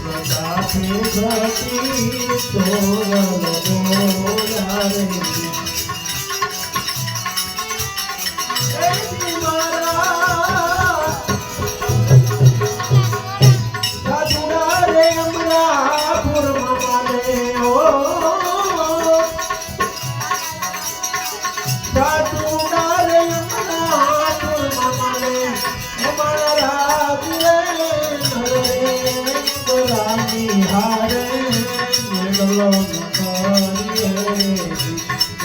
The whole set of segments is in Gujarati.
પ્રતાપે ઘટી સોગલ બોલાવે એથી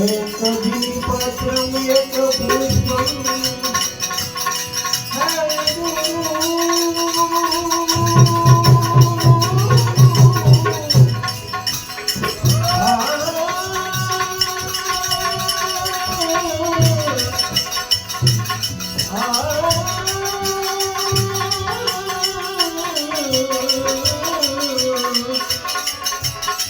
एक दीपत्रम एक पुष्पम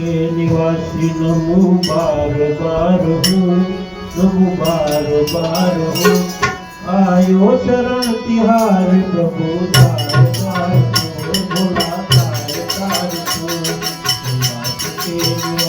કે નિવાસી નમો બાર બાર હું નમો બાર બાર હું આયો શરણ તિહાર પ્રભુ તાર તાર